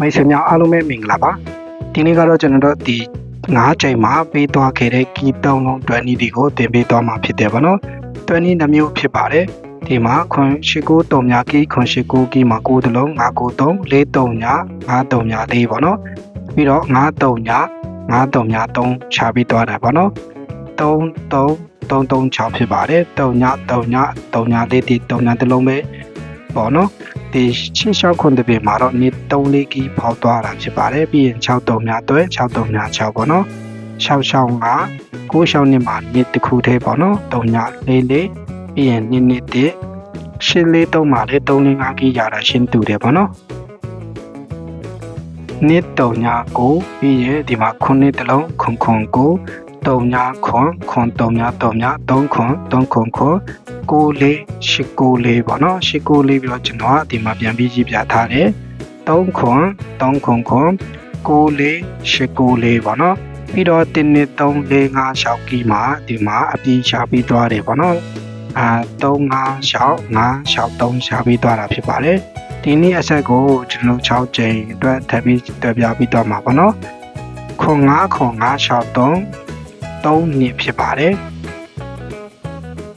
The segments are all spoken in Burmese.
မိတ်ဆွေများအားလုံးပဲမင်္ဂလာပါဒီနေ့ကတော့ကျွန်တော်တို့ဒီ9ချိန်မှာပေးသွားခဲ့တဲ့ကီတုံးလုံး20ဒီကိုတင်ပေးသွားမှာဖြစ်တယ်ဗောနော်20နှမျိုးဖြစ်ပါတယ်ဒီမှာခွန်ရှိကိုတုံများကီခွန်ရှိကိုကီမှာ9တလုံး9ကို3 4တုံညာ9တုံညာ4ဗောနော်ပြီးတော့9တုံညာ9တုံညာ3ချပြီးသွားတာဗောနော်3 3 3 3 6ဖြစ်ပါတယ်တုံညာတုံညာတုံညာလေးဒီတုံညာတစ်လုံးပဲပေါ့နော် ဒီရှင်းရှောက်ခွန်တပင်မှာတော့နေ့3လေးကီးဖောက်သွားတာဖြစ်ပါတယ်ပြီးရင်6တုံများတွဲ6တုံများ6ပေါ့နော်6ရှောင်းက9ရှောင်းနှစ်မှာနေ့တစ်ခုသေးပေါ့နော်3ညလေးလေးပြီးရင်နေ့နေ့တစ်ရှင်းလေးတုံးမှာလည်း3လေး5ကီးရတာရှင်းတူတယ်ပေါ့နော်နေ့တုံညာကိုပြီးရင်ဒီမှာခုနှစ်တလုံးခွန်ခွန်ကို တုံညာခွန်ခွန်တုံညာတုံညာ3ခွန်3ခွန်ခွန်ကိုလေးရှိကိုလေးပေါ့နော်ရှိကိုလေးပြီးတော့ကျွန်တော်ကဒီမှာပြန်ပြီးကြည့်ပြထားတယ်3ခွန်3ခွန်ခွန်ကိုလေးရှိကိုလေးပေါ့နော်ပြီးတော့1နှစ်3 4 5 6ကီမှာဒီမှာအပြည့်ချပြီးသွားတယ်ပေါ့နော်အာ3 5 6 5 6 3ချပြီးသွားတာဖြစ်ပါတယ်ဒီနေ့အဆက်ကိုကျွန်တော်6ချိန်အတွက်ထပ်ပြီးတွေ့ပြပြီးတော့မှာပေါ့နော်ခွန်5ခွန်5 6 3 3နှစ်ဖြစ်ပါတယ်။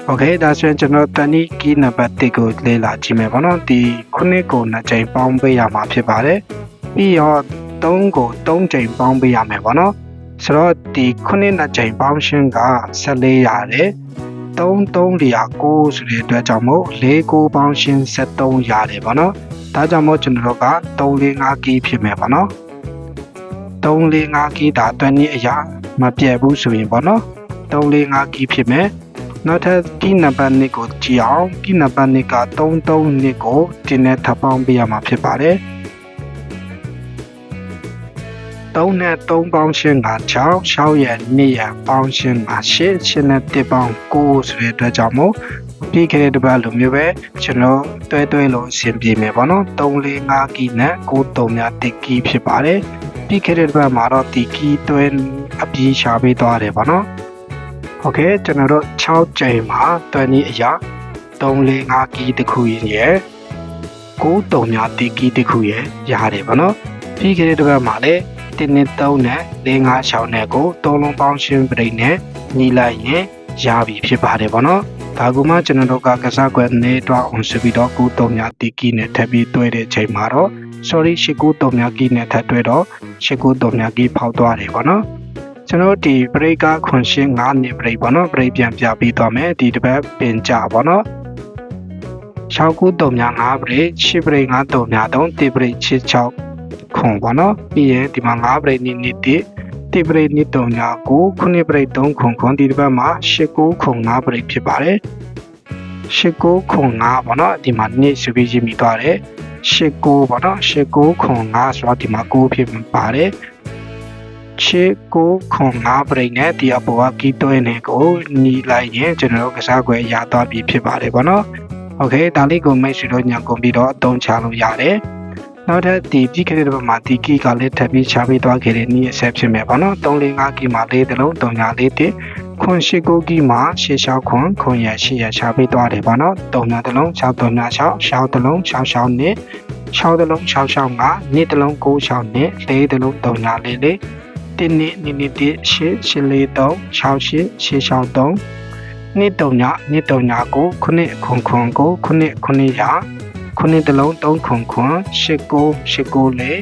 Okay ဒါဆိုရင်ကျွန်တော်တန်နီကီနံပါတ်1ကိုလေ့လာကြည့်မယ်ပေါ့နော်။ဒီခုနှစ်ကို2ချိန်ပေါင်းပေးရမှာဖြစ်ပါတယ်။ပြီးတော့3ကို3ချိန်ပေါင်းပေးရမယ်ပေါ့နော်။ဆိုတော့ဒီခုနှစ်2ချိန်ပေါင်းရှင်က14ရတယ်။3309ဆိုတဲ့အတွက်ကြောင့်မို့49ပေါင်းရှင်73ရတယ်ပေါ့နော်။ဒါကြောင့်မို့ကျွန်တော်က345ကီးဖြစ်မယ်ပေါ့နော်။345ကီးဒါအတွင်းနည်းအရာ မပြတ်ဘူးဆိုရင်ပေါ့နော်3 4 5ကီးဖြစ်မယ်နောက်ထပ်ကီးနံပါတ်2ကိုကြည့်အောင်ကီးနံပါတ်2က33နှစ်ကိုဒီနဲ့ထပ်ပေါင်းပေးရမှာဖြစ်ပါတယ်3နဲ့3ပေါင်းရှင်းက6 6ရဲ့2ရဲ့ပေါင်းရှင်းက8 8နဲ့1ပေါင်း9ဆိုတဲ့အတွက်ကြောင့်မို့ပြီးခဲ့တဲ့တစ်ပတ်လိုမျိုးပဲကျွန်တော်တွဲတွဲလို့အဆင်ပြေမယ်ပေါ့နော်3 4 5ကီးနဲ့9 3များ1ကီးဖြစ်ပါတယ် ပြီးခဲ့တဲ့တစ်ပတ်မှာတော့ဒီကီးသွင်းအပြေးရှာပေးသွားတယ်ပေါ့နော်ဟုတ်ကဲ့ကျွန်တော်တို့6ကြိမ်မှာသွင်းဒီအရာ3 4 5ကီးတစ်ခုရယ်9တုံများဒီကီးတစ်ခုရယ်ရတယ်ပေါ့နော်ပြီးခဲ့တဲ့တစ်ပတ်မှာလည်းတင်းနဲ့3နဲ့4 5 6နဲ့ကို3လုံးပေါင်းရှင်းပြိနဲ့ညီလိုက်ရင်ရပြီဖြစ်ပါတယ်ပေါ့နော်ဒါကမှကျွန်တော်တို့ကကစားကွက်နေတော့အောင်ရှိပြီးတော့ကိုတုံများတီကီနဲ့ထပ်ပြီးတွဲတဲ့ချိန်မှာတော့ sorry 19 3များကီးနဲ့ထပ်တွဲတော့19 3များကီးဖောက်သွားတယ်ပေါ့နော်ကျွန်တော်ဒီ break ကခွန်ရှင်း9နှစ် break ပေါ့နော် break ပြန်ပြပြီးသွားမယ်ဒီတစ်ပတ်ပင်ကြပေါ့နော်6ခု3များ5 break 10 break 5 3များ3 1 break 6 6ခွန်ပေါ့နော်ပြီးရင်ဒီမှာ5 break နှစ်နှစ်တစ်1 break နှစ်3များ9 9 break 3ခွန်ခွန်ဒီတစ်ပတ်မှာ10 9ခွန်5 break ဖြစ်ပါတယ်10 9ခွန်5ပေါ့နော်ဒီမှာနှစ်ဆိုပြီးရေးမိသွားတယ် ရှစ်ကိုပေါ့နော်ရှစ်ကိုခွန်5ဆိုတော့ဒီမှာ9ဖြစ်ပါတယ်ရှစ်ကိုခွန်5ပြိနဲ့ဒီအပေါ်ကကီးတွဲနေကိုညီလိုက်ရင်ကျွန်တော်တို့ကစားကွယ်ရသွားပြီဖြစ်ပါတယ်ပေါ့နော်โอเคဒါလေးကိုမိတ်ဆွေတို့ညံကုန်ပြီးတော့အသုံးချလို့ရတယ် နောက်ထပ်ဒီပြီးခဲ့တဲ့ဘက်မှာဒီကီကလည်းထပ်ပြီးချပေးသွားခဲ့တဲ့နေ့အဆက်ဖြစ်မယ်ပေါ့နော်3 4 5ကီမှာလေးတလုံး3ညာလေးတစ်ခွန်ရှိကိုကီမှာရှေ့လျှောက်ခွန်ခွန်ရရှေ့ရချပေးသွားတယ်ပေါ့နော်3ညာတလုံး6 3ညာ6ရှောက်တလုံး6ရှောက်နှစ်6တလုံး6ရှောက်5နှစ်တလုံး9ရှောက်နှစ်4တလုံး3ညာလေးလေးတင်းနှစ်နှစ်နှစ်တစ်ရှေ့ရှေ့လေး3 6ရှေ့ရှေ့ရှောက်3နှစ်3ညာနှစ်3ညာကိုခုနှစ်ခွန်ခွန်ကိုခုနှစ် ခုနှစ်ရာခုနှစ်တလုံး3ခွန်ခွန်8 9 8 9လေး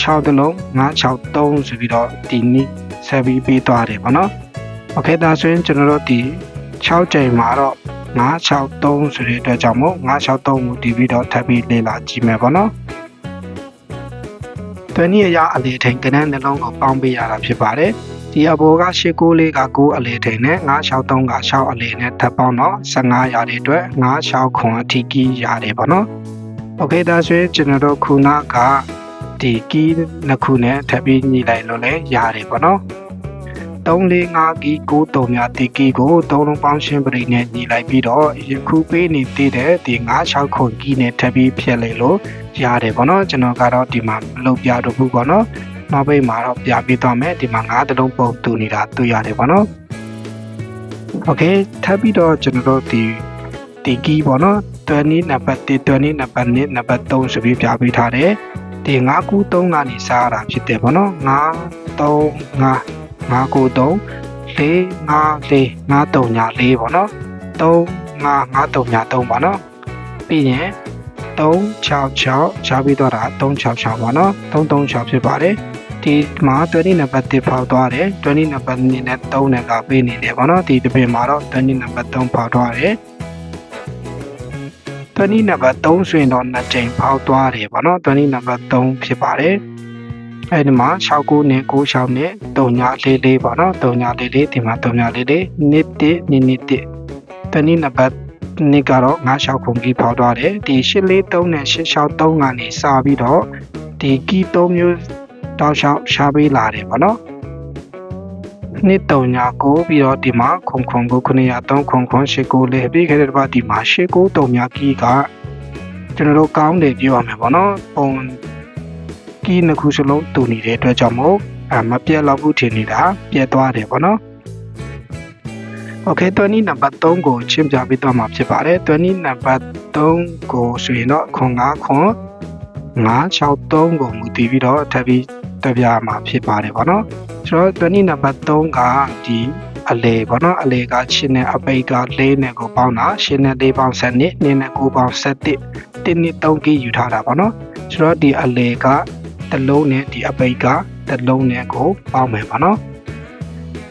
6တလုံး9 6 3ဆိုပြီးတော့ဒီနေ့ဆက်ပြီးပေးသွားတယ်ပေါ့နော်โอเคဒါဆိုရင်ကျွန်တော်တို့ဒီ6ချိန်မှာတော့963ဆိုတဲ့အတွက်ကြောင့်မို့963ကိုဒီပြီးတော့ထပ်ပြီးလေ့လာကြည့်မယ်ပေါ့နော်။တွနည်းအရာအလေထိန်ကနန်းနှလုံးကိုပေါင်းပေးရတာဖြစ်ပါတယ်။ ဒီအဘောက89လေးက9အလေထိန်နဲ့963က6အလေနဲ့ထပ်ပေါင်းတော့15ရတဲ့အတွက်96ခွန်အထိကီးရတယ်ပေါ့နော်။ Okay ဒါဆိုရင်ကျွန်တော်တို့ခုနကဒီကီးနှစ်ခုနဲ့ထပ်ပြီးညှိလိုက်လို့လည်းရတယ်ပေါ့နော်။345ကီ9 3များတီကီကို3လုံးပေါင်းရှင်းပရိနဲ့ညီလိုက်ပြီးတော့ယခုပေးနေသေးတဲ့ဒီ96ခွန်ကီနဲ့ထပ်ပြီးဖြည့်လိုက်လို့ရတယ်ပေါ့နော်ကျွန်တော်ကတော့ဒီမှာမလုပ်ပြတော့ဘူးပေါ့နော် နောက်ပိတ်မှာတော့ပြပေးသွားမယ်ဒီမှာ9တလုံးပုံတူနေတာတွေ့ရတယ်ပေါ့နော်โอเคထပ်ပြီးတော့ကျွန်တော်တို့ဒီတီကီပေါ့နော်20နံပါတ်1 20နံပါတ်2နံပါတ်3ဆိုပြီးပြပေးထားတယ် ဒီ9ကူ3ကနေစားရတာဖြစ်တယ်ပေါ့နော်9 3 5 9ကူ3 4 5 4 9 3ညာ4ပေါ့နော်3 5 9 3ညာ3ပေါ့နော်ပြီးရင်366ရှားပြီးတော့တာ366ပေါ့နော်336ဖြစ်ပါတယ် ဒီမှာ20နံပါတ်1ဖောက်သွားတယ်20နံပါတ်2နဲ့3နဲ့ကပေးနေတယ်ပေါ့နော်ဒီတစ်ပင်မှာတော့20နံပါတ်3ဖောက်သွားတယ်20နံပါတ်3ဆိုရင်တော့2ချိန်ဖောက်သွားတယ်ပေါ့နော်20နံပါတ်3ဖြစ်ပါတယ်အဲဒီမှာ69နဲ့96နဲ့3944ပေါ့နော်3944ဒီမှာ3944နှစ်1နှစ်နှစ်1တနည်းနံပါတ်နှစ်ကတော့96ခုကြီးဖောက်သွားတယ်ဒီ843နဲ့863ကနေစပြီးတော့ဒီကီ3မျိုး တောက်လျှောက်ရှားပေးလာတယ်ပေါ့နော်နှစ်တုံညာကိုပြီးတော့ဒီမှာခုံခုံကို903ခုံခုံ89လေးပြီးခဲ့တဲ့တစ်ပတ်ဒီမှာ89တုံညာကီကကျွန်တော်တို့ကောင်းတယ်ပြောရမယ်ပေါ့နော်ပုံကီနှစ်ခုစလုံးတူနေတဲ့အတွက်ကြောင့်မို့အမပြတ်တော့ဘူးထင်နေတာပြတ်သွားတယ်ပေါ့နော်โอเค20နံပါတ်3ကိုရှင်းပြပေးသွားမှာဖြစ်ပါတယ်20နံပါတ်3ကိုဆိုရင်တော့ခွန်9ခွန်963ကိုမူတည်ပြီးတော့ထပ်ပြီး တက်ပြမှာဖြစ်ပါတယ်ဗောနော်ဆိုတော့20နံပါတ်3ကဒီအလေဗောနော်အလေက8နဲ့အပိတ်က4နဲ့ကိုပေါင်းတာ8နဲ့4ပေါင်း7နှစ်2နဲ့9ပေါင်း7တစ်1နှစ်3ကီယူထားတာဗောနော်ဆိုတော့ဒီအလေကတစ်လုံးနဲ့ဒီအပိတ်ကတစ်လုံးနဲ့ကိုပေါင်းမယ်ဗောနော်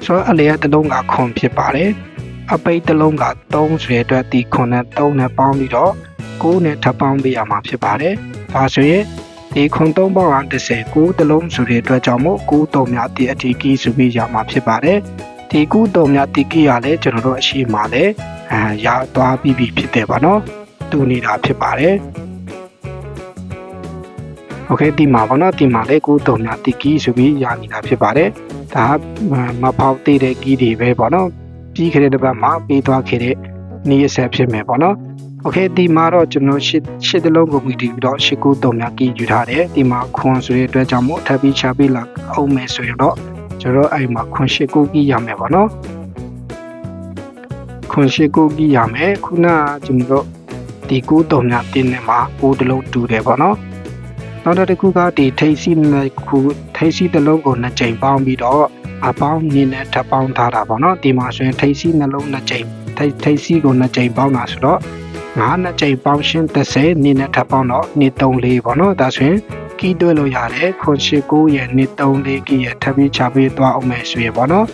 ဆိုတော့အလေကတစ်လုံးကခွန်ဖြစ်ပါတယ်အပိတ်တစ်လုံးက3ဆိုတဲ့အတွက်ဒီခွန်နဲ့3နဲ့ပေါင်းပြီးတော့9နဲ့ထပ်ပေါင်းပေးရမှာဖြစ်ပါတယ်ဒါဆိုရင် ဒီခွန်3ပေါင်းက30ကိုတလုံးဆိုတဲ့အတွက်ကြောင့်မို့9တုံများတည်အထီးကီဆိုပြီးရမှာဖြစ်ပါတယ်ဒီ9တုံများတည်ကီရလဲကျွန်တော်တို့အရှိမှလဲအာရသွားပြီးပြီဖြစ်တယ်ပါနော်တူနေတာဖြစ်ပါတယ်โอเคဒီမှာပေါ့နော်ဒီမှာလေ9တုံများတည်ကီဆိုပြီးရနေတာဖြစ်ပါတယ်ဒါမဖောက်သေးတဲ့ကီတွေပဲပေါ့နော်ပြီးခဲ့တဲ့တစ်ပတ်မှာပြီးသွားခဲ့တဲ့နည်းအဆက်ဖြစ်မယ်ပေါ့နော် โอเคဒီမှာတော့ကျွန်တော်ရှစ်ရှစ်တလုံးကိုမြည်ပြီးတော့ရှစ်ခုတုံများကြည့်ယူထားတယ်ဒီမှာခွန်ဆိုတဲ့အတွက်ကြောင့်မို့ထပ်ပြီးချပေးလာအောင်မယ်ဆိုရင်တော့ကျွန်တော်အဲ့မှာခွန်ရှစ်ခုကြည့်ရမယ်ပေါ့နော်ခွန်ရှစ်ခုကြည့်ရမယ်ခုနကကျွန်တော်ဒီကူတုံများတင်းနေမှာပိုးတလုံးတူတယ်ပေါ့နော်နောက်တစ်ခုကဒီထိတ်စီနှစ်ခုထိတ်စီတစ်လုံးကိုနှစ်ကြိမ်ပေါင်းပြီးတော့အပေါင်းနည်းနဲ့ထပ်ပေါင်းထားတာပေါ့နော်ဒီမှာဆိုရင်ထိတ်စီနှလုံးနှစ်ကြိမ်ထိတ်ထိတ်စီကိုနှစ်ကြိမ်ပေါင်းတာဆိုတော့ ငါးနှစ်ကြိမ်ပေါင်းရှင်း30နေ့နဲ့ထပ်ပေါင်းတော့နေ့34ပေါ့နော်ဒါဆိုရင်ကီးတွဲလို့ရတယ်ခွန်ရှိ9ရဲ့နေ့34ကီးရဲ့ထပ်ပြီးချပေးသွားအောင်မယ်ဆိုရပေါ့နော်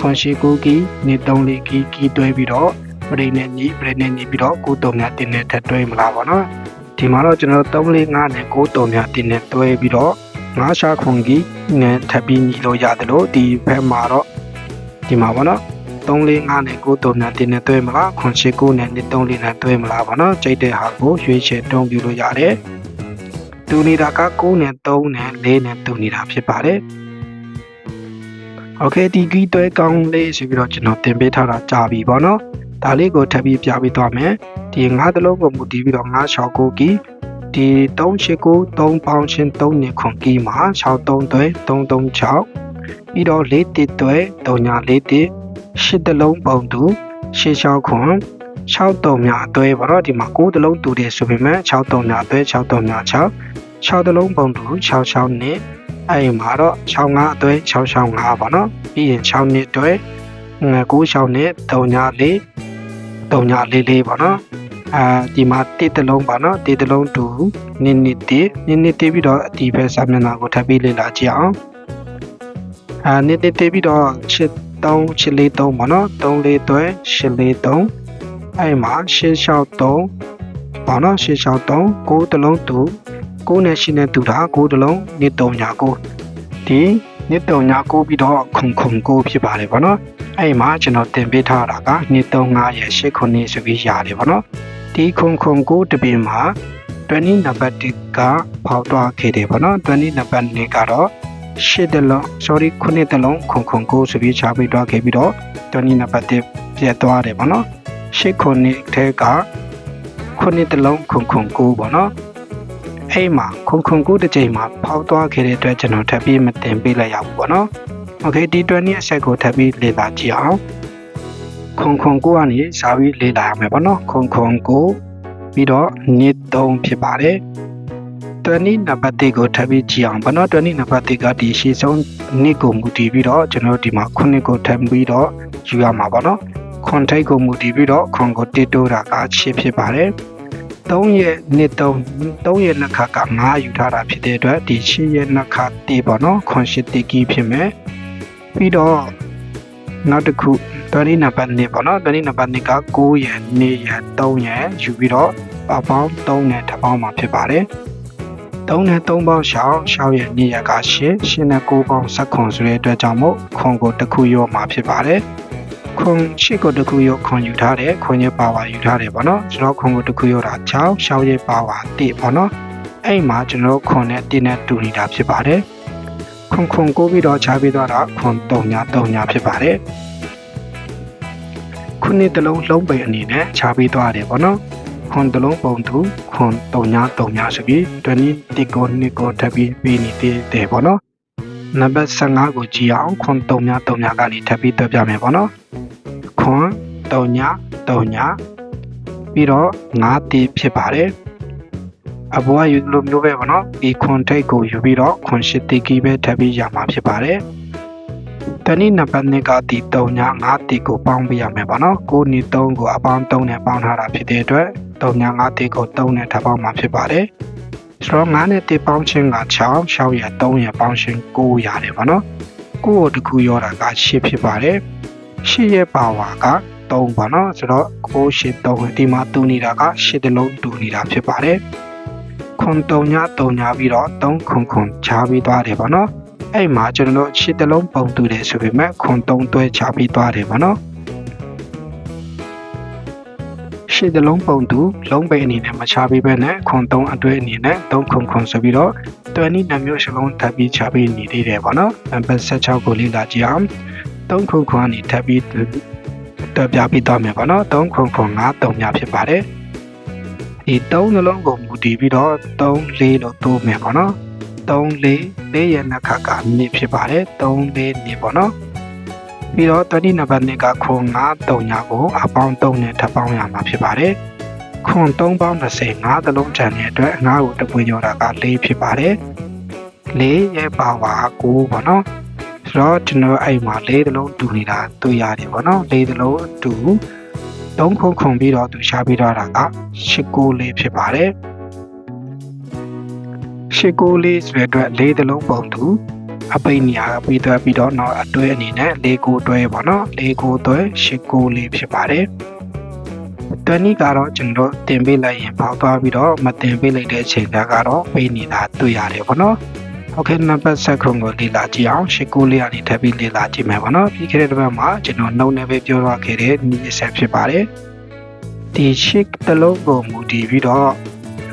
ခွန်ရှိ9ကီးနေ့34ကီးကီးတွဲပြီးတော့ပရိနဲ့ညီပရိနဲ့ညီပြီးတော့ကိုတုံများတင်းနဲ့ထပ်တွဲမလားပေါ့နော်ဒီမှာတော့ကျွန်တော်345နဲ့6တုံများတင်းနဲ့တွဲပြီးတော့ငါးရှာခွန်ကီးနဲ့ထပ်ပြီးညီလို့ရတယ်လို့ဒီဘက်မှာတော့ဒီမှာပေါ့နော် 345နဲ့9တုံနဲ့တင်းနဲ့တွဲမလားခွန်ရှိ9နဲ့234နဲ့တွဲမလားပေါ့နော်ကြိတ်တဲ့ဟာကိုရွေးချယ်တုံးပြလို့ရတယ်တူနေတာက9နဲ့3နဲ့4နဲ့တူနေတာဖြစ်ပါတယ်โอเคဒီကီးတွဲကောင်းလေးဆိုပြီးတော့ကျွန်တော်တင်ပေးထားတာကြာပြီပေါ့နော်ဒါလေးကိုထပ်ပြီးပြပေးသွားမယ်ဒီငါးတလုံးကိုမူတည်ပြီးတော့ငါး69ကီးဒီ389 3ပေါင်းချင်း3နှစ်ခွန်ကီးမှာ63တွဲ336ပြီးတော့4တစ်တွဲ3ညာ4တစ် ရှစ်တလုံးပုံတူရှစ်6ခွန်6တုံများအသွဲပါတော့ဒီမှာ9တလုံးတူတယ်ဆိုပေမဲ့6တုံများအသွဲ6တုံများ6 6တလုံးပုံတူ6 6နှစ်အဲ့မှာတော့6 5အသွဲ6 6 5ပါနော်ပြီးရင်6နှစ်တွဲ9 6နှစ်3ညာ4 3ညာ4 4ပါနော်အာဒီမှာတစ်တလုံးပါနော်တစ်တလုံးတူနစ်နစ်တစ်နစ်နစ်တစ်ပြီးတော့ဒီဘက်စာမျက်နှာကိုထပ်ပြီးလေ့လာကြည့်အောင်အာနစ်နစ်တစ်ပြီးတော့ချစ် 3ချစ်လေး3ပေါ့နော်3လေးသွဲ8လေး3အဲ့မှာ663ပေါ့နော်663 9တလုံးတူ9နဲ့8နဲ့တူတာ9တလုံးနေ3ညာ9ဒီနေ3ညာ9ပြီးတော့ခုံခုံ9ဖြစ်ပါတယ်ပေါ့နော်အဲ့မှာကျွန်တော်တင်ပေးထားတာကနေ35ရဲ့8ခုနေဆိုပြီးရတယ်ပေါ့နော်ဒီခုံခုံ9တပင်မှာ20နံပါတ်1ကဖောက်သွားခဲ့တယ်ပေါ့နော်20နံပါတ်2ကတော့ ရှစ်တလုံး sorry ခုနှစ်တလုံးခုံခုံကိုဆိုပြီးချပေးတော့ခဲ့ပြီးတော့တနည်းနံပါတ်1ပြတ်သွားတယ်ပေါ့နော်ရှစ်ခုနှစ်ထဲကခုနှစ်တလုံးခုံခုံကိုပေါ့နော်အဲ့မှာခုံခုံကိုတစ်ချိန်မှာဖောက်သွားခဲ့တဲ့အတွက်ကျွန်တော်ထပ်ပြီးမတင်ပေးလိုက်ရဘူးပေါ့နော် okay ဒီ20ရဲ့အဆက်ကိုထပ်ပြီးလေ့လာကြည့်အောင်ခုံခုံကိုကနေစာပြီးလေ့လာရမယ်ပေါ့နော်ခုံခုံကိုပြီးတော့နေ့3ဖြစ်ပါတယ် 20နံပါတ်1ကိုထပ်ပြီးကြည့်အောင်ဘောနော်20နံပါတ်1ကဒီရှေ့ဆုံးနှစ်ကိုမူတည်ပြီးတော့ကျွန်တော်တို့ဒီမှာခုနှစ်ကိုထပ်ပြီးတော့ယူရမှာပေါ့နော်ခွန်ထိတ်ကိုမူတည်ပြီးတော့ခွန်ကိုတစ်တိုးတာကရှစ်ဖြစ်ပါတယ်3ရဲ့နှစ်3 3ရဲ့နှစ်ခါက9ယူထားတာဖြစ်တဲ့အတွက်ဒီ8ရဲ့နှစ်ခါတေးပေါ့နော်ခွန်ရှစ်တေးကြီးဖြစ်မယ်ပြီးတော့နောက်တစ်ခု20နံပါတ်2ပေါ့နော်20နံပါတ်2က9ရဲ့2ရဲ့3ရဲ့ယူပြီးတော့ပေါပေါင်း3နဲ့ထပ်ပေါင်းမှာဖြစ်ပါတယ် 3နဲ့3ပေါင်းရှောင်းရှောင်းရဲ့2ရက်က8 8နဲ့9ပေါင်း7ခွန်ဆိုတဲ့အတွက်ကြောင့်မို့ခွန်ကိုတစ်ခုရောမှာဖြစ်ပါတယ်ခွန်ရှိကိုတစ်ခုရောခွန်ယူထားတယ်ခွန်ရဲ့ပါဝါယူထားတယ်ပေါ့နော်ကျွန်တော်ခွန်ကိုတစ်ခုရောတာ6ရှောင်းရဲ့ပါဝါ1ပေါ့နော်အဲ့မှာကျွန်တော်ခွန်နဲ့1နဲ့တူနေတာဖြစ်ပါတယ်ခွန်ခွန်ကိုပြီးတော့ခြားပြီးတော့ခွန်3ညာ3ညာဖြစ်ပါတယ်ခုနှစ်တလုံးလုံးပိန်အနေနဲ့ခြားပြီးသွားတယ်ပေါ့နော် ခွန်တလုံးပုံသူခွန်3ညာ3ညာဆိုပြီး20တိကိုနှစ်ကိုထပ်ပြီးပြီးနေတဲ့တယ်ပေါ့နော်နံပါတ်15ကိုကြည့်အောင်ခွန်3ညာ3ညာကနေထပ်ပြီးတွက်ပြမယ်ပေါ့နော်ခွန်3ညာ3ညာပြီးတော့9တီဖြစ်ပါတယ်အဘွားယူလိုမျိုးပဲပေါ့နော်ဒီခွန်ထိတ်ကိုယူပြီးတော့ခွန်8တီကီပဲထပ်ပြီးရမှာဖြစ်ပါတယ်တနည်းနံပါတ်2ကဒီ3ည5တီကိုပေါင်းပြရမယ်ပေါ့နော်9နီ3ကိုအပေါင်း3နဲ့ပေါင်းထားတာဖြစ်တဲ့အတွက် 3ည5တီကို3နဲ့ထပ်ပေါင်းမှာဖြစ်ပါတယ်ဆိုတော့9နဲ့တီပေါင်းခြင်းက6 6ရ3ရပေါင်းခြင်း9ရတယ်ပေါ့နော်9ကိုတစ်ခုရောတာက10ဖြစ်ပါတယ်10ရဲ့ပါဝါက3ပေါ့နော်ဆိုတော့9 8 3ဒီမှာတူနေတာက10တလုံးတူနေတာဖြစ်ပါတယ်ခွန်3ည3ညပြီးတော့3ခွန်ခွန်ချားပြီးသွားတယ်ပေါ့နော်အဲ့မှာကျွန်တော်တို့ရှစ်တလုံးပုံတူတယ်ဆိုပေမဲ့ခွန်3တွဲချပြီးသွားတယ်ဗောနော် ရှစ်တလုံးပုံတူလုံးပိန်အနေနဲ့မချပြီးပဲနဲ့ခွန်3အတွဲအနေနဲ့3ခွန်ခွန်ဆိုပြီးတော့တွဲနည်းနှမျိုးစလုံးထပ်ပြီးချပြီးနေသေးတယ်ဗောနော်နံပါတ်16ကိုလေ့လာကြည့်အောင်3ခွန်ခွန်အနေထပ်ပြီးတက်ပြပြီးသွားမယ်ဗောနော်3ခွန်ခွန်5 3ညဖြစ်ပါတယ်ဒီ3နှလုံးကိုမူတည်ပြီးတော့3 4လို့တိုးမယ်ဗောနော်3 4 4ရဲ့နှစ်ခါကနှစ်ဖြစ်ပါတယ်3 4နှစ်ပေါ့နော် ပြီးတော့20နံပါတ်2ကခွန်9 3ညကိုအပေါင်း3နဲ့ထပ်ပေါင်းရမှာဖြစ်ပါတယ်ခွန်3ပေါင်း30 5သလုံးချန်တဲ့အတွက်9ကိုတပွင့်ရောတာက4ဖြစ်ပါတယ်4ရဲ့ပါဝါ9ပေါ့နော်ဆိုတော့ကျွန်တော်အဲ့မှာ4သလုံးတူနေတာတွေ့ရတယ်ပေါ့နော်4သလုံးတူ3ခုခုံပြီးတော့သူရှားပြီးတော့တာက8 9လေးဖြစ်ပါတယ်ရှစ်ကိုလေးဆိုတဲ့အတွက်လေးသလုံးပုံသူ အပိတ်နေရာပြီးသွားပြီးတော့နောက်အတွဲအနေနဲ့လေးကိုတွဲပေါ့နော်လေးကိုတွဲရှစ်ကိုလေးဖြစ်ပါတယ်တွဲနည်းကတော့ကျွန်တော်တင်ပေးလိုက်ရင်ပေါက်သွားပြီးတော့မတင်ပေးလိုက်တဲ့အချိန်ကတော့ပိတ်နေတာတွေ့ရတယ်ပေါ့နော်ဟုတ်ကဲ့နံပါတ်7ခုကိုလေ့လာကြည့်အောင်ရှစ်ကိုလေးကနေထပ်ပြီးလေ့လာကြည့်မယ်ပေါ့နော်ပြီးခဲ့တဲ့တစ်ပတ်မှာကျွန်တော်နှုတ်နဲ့ပဲပြောသွားခဲ့တဲ့နည်းအဆက်ဖြစ်ပါတယ်ဒီရှစ်တလုံးကိုမူတည်ပြီးတော့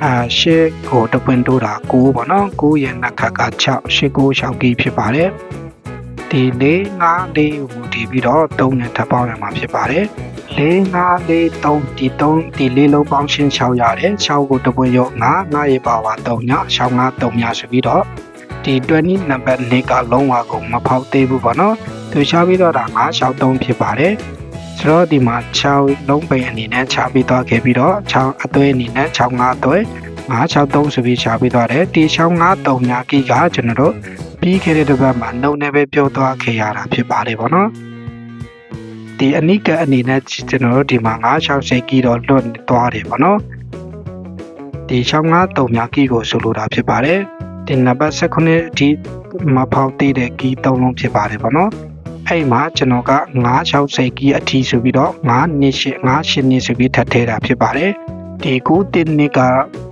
အာရှစ်ကိုတပွင့်တိုးတာ9ပေါ့နော်9ရဲ့နှစ်ခါက6 8 9 6ကြီးဖြစ်ပါတယ်ဒီ4 5 4ကိုဒီပြီးတော့3နဲ့ထပ်ပေါင်းရမှာဖြစ်ပါတယ်4 5 4 3ဒီ3ဒီ4လုံးပေါင်းရှင်း6ရတယ်6ကိုတပွင့်ရော9 9ရဲ့ပါဝါ3ည6 5 3ညဆိုပြီးတော့ဒီ20နံပါတ်2ကလုံးဝကိုမဖောက်သေးဘူးပေါ့နော်သူချပြီးတော့ဒါ9 6 3ဖြစ်ပါတယ် ဆိုတော့ဒီမှာ6လုံးပိန်အနေနဲ့ခြားပြီးသွားခဲ့ပြီးတော့6အသွဲအနေနဲ့6 5အသွဲ963ဆိုပြီးခြားပြီးသွားတယ်ဒီ653ညာကီကကျွန်တော်တို့ပြီးခဲ့တဲ့တစ်ပတ်မှာနှုတ်နဲ့ပဲပြောသွားခဲ့ရတာဖြစ်ပါတယ်ဗောနော်ဒီအနိကအနေနဲ့ကျွန်တော်တို့ဒီမှာ960ကီတော့လွတ်သွားတယ်ဗောနော်ဒီ653ညာကီကိုဆိုလိုတာဖြစ်ပါတယ်ဒီနံပါတ်19ဒီမဖောက်သေးတဲ့ကီ3လုံးဖြစ်ပါတယ်ဗောနော် အဲ့မှာကျွန်တော်က960ကီအထီဆိုပြီးတော့9နှစ်ရှိ9နှစ်ဆိုပြီးထပ်ထဲတာဖြစ်ပါတယ်ဒီကိုတင်နှစ်က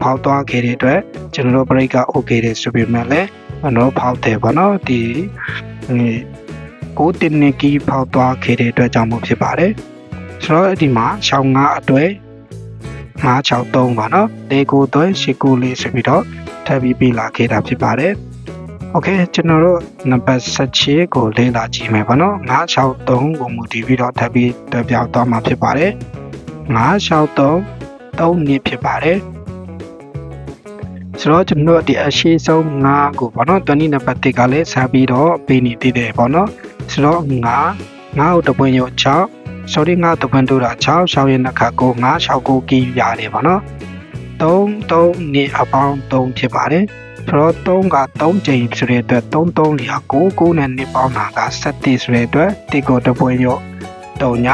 ဖောက်သွားခဲ့တဲ့အတွက်ကျွန်တော်တို့ break က okay တယ်ဆိုပေမဲ့လည်းကျွန်တော်ဖောက်တယ်ဗောနော်ဒီကိုတင်နှစ်ကီဖောက်သွားခဲ့တဲ့အတွက်ကြောင့်မို့ဖြစ်ပါတယ်ဆိုတော့ဒီမှာ65အတွဲ963ပါနော်လေကိုသွဲ89လေးဆိုပြီးတော့ထပ်ပြီးပြလာခဲ့တာဖြစ်ပါတယ် โอเคကျွန်တော်တို့နံပါတ်16ကိုလေ့လာကြည့်မယ်ပေါ့နော်963ကိုမူတည်ပြီးတော့ထပ်ပြီးတပြောက်သွားမှာဖြစ်ပါတယ်963 3နှစ်ဖြစ်ပါတယ်ဆိုတော့ကျွန်တော်ဒီအရှိဆုံး9ကိုပေါ့နော်20နံပါတ်1ကလည်းစားပြီးတော့ပေးနေသေးတယ်ပေါ့နော်ဆိုတော့9 9ကိုတပွင့်ရော6 sorry 9တပွင့်တို့တာ6 6ရဲ့နှစ်ခါကို9 6ကိုကီးရတယ်ပေါ့နော် 3 3နှစ်အပေါင်း3ဖြစ်ပါတယ် ဆိုတော့3က3ချိန်ဆိုတဲ့အတွက်3 3လျာ9 9နဲ့နှစ်ပေါင်းတာက7ဆိုတဲ့အတွက်တစ်ကိုတစ်ပွင့်ရော3ည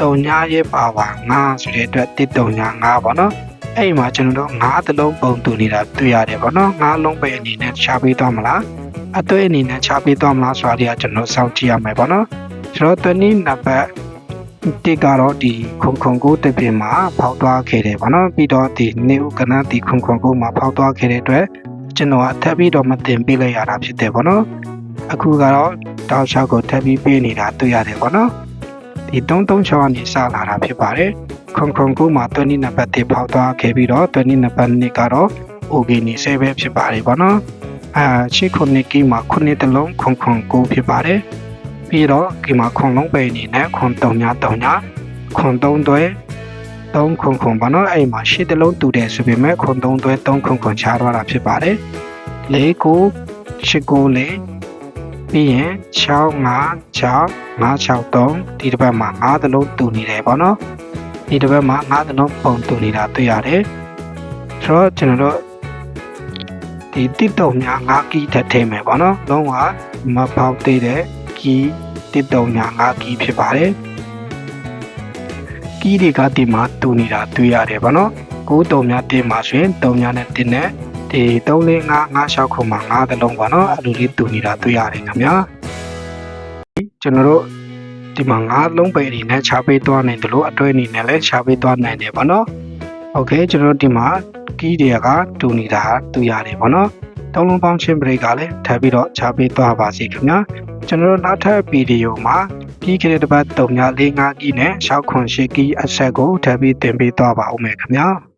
3ညရဲ့ပါပါ9ဆိုတဲ့အတွက်တစ်3ည9ပေါ့နော်အဲ့မှာကျွန်တော်တို့9သလုံးပုံတူနေတာတွေ့ရတယ်ပေါ့နော်9လုံးပဲအနေနဲ့ရှားပေးသွားမလားအတွေ့အနေနဲ့ရှားပေးသွားမလားဆိုတာတွေကကျွန်တော်စောင့်ကြည့်ရမယ်ပေါ့နော်ဆိုတော့တနည်းနံပါတ်တစ်ကတော့ဒီခုံခုံကိုတစ်ပြင်မှာဖောက်သွားခဲ့တယ်ပေါ့နော်ပြီးတော့ဒီနေဥကနဒီခုံခုံကိုမှာဖောက်သွားခဲ့တဲ့အတွက် ကျွန်တော်ကထပ်ပြီးတော့မတင်ပေးလိုက်ရတာဖြစ်တယ်ပေါ့နော်အခုကတော့တောက်လျှောက်ကိုထပ်ပြီးပေးနေတာတွေ့ရတယ်ပေါ့နော်ဒီ336ကနေစလာတာဖြစ်ပါတယ်ခုံခုံကိုမှာတွနည်းနံပါတ်1ဖောက်သွားခဲ့ပြီးတော့တွနည်းနံပါတ်2ကတော့ OK နေဆဲပဲဖြစ်ပါတယ်ပေါ့နော်အာချစ်ခုနှစ်ကီမှာခုနှစ်တလုံးခုံခုံကိုဖြစ်ပါတယ်ပြီးတော့ဒီမှာခုံလုံးပဲအနေနဲ့ခုံ3ည3ညခုံ3တွဲ 3ခုံခုံပါနော်အဲ့မှာရှစ်တလုံးတူတယ်ဆိုပေမဲ့ခုံ3တွဲ3ခုံခုံချားသွားတာဖြစ်ပါတယ်၄ကိုရှစ်ကိုလေးပြီးရင်6 5 6 5 6 3ဒီတစ်ပတ်မှာ5တလုံးတူနေတယ်ပေါ့နော်ဒီတစ်ပတ်မှာ5တလုံးပုံတူနေတာတွေ့ရတယ်ဆိုတော့ကျွန်တော်တို့ဒီတစ်တုံညာ5ကီးထပ်ထည့်မယ်ပေါ့နော်လုံးဝမပေါက်သေးတဲ့ကီးတစ်တုံညာ5ကီးဖြစ်ပါတယ် ကီးတွေကဒီမှာတူနေတာတွေ့ရတယ်ပေါ့နော်9တုံများတင်မှာဆိုရင်တုံများနဲ့တင်တဲ့ဒီ3 4 5 5 6ခုမှာ5တလုံးပေါ့နော်အဲ့လိုလေးတူနေတာတွေ့ရတယ်ခင်ဗျာကျွန်တော်တို့ဒီမှာ5လုံးပဲအနေနဲ့ခြားပေးသွားနိုင်တယ်လို့အတွဲအနေနဲ့လည်းခြားပေးသွားနိုင်တယ်ပေါ့နော်โอเคကျွန်တော်တို့ဒီမှာကီးတွေကတူနေတာတွေ့ရတယ်ပေါ့နော်သုံးလုံးပေါင်းချင်းဘရိတ်ကလည်းထပ်ပြီးတော့ခြားပေးသွားပါစီခင်ဗျာကျွန်တော်တို့နောက်ထပ်ဗီဒီယိုမှာ ပြီးခဲ့တဲ့တစ်ပတ်3ည4 5ကီးနဲ့6ခွန်8ကီးအဆက်ကိုထပ်ပြီးတင်ပေးသွားပါဦးမယ်ခင်ဗျာ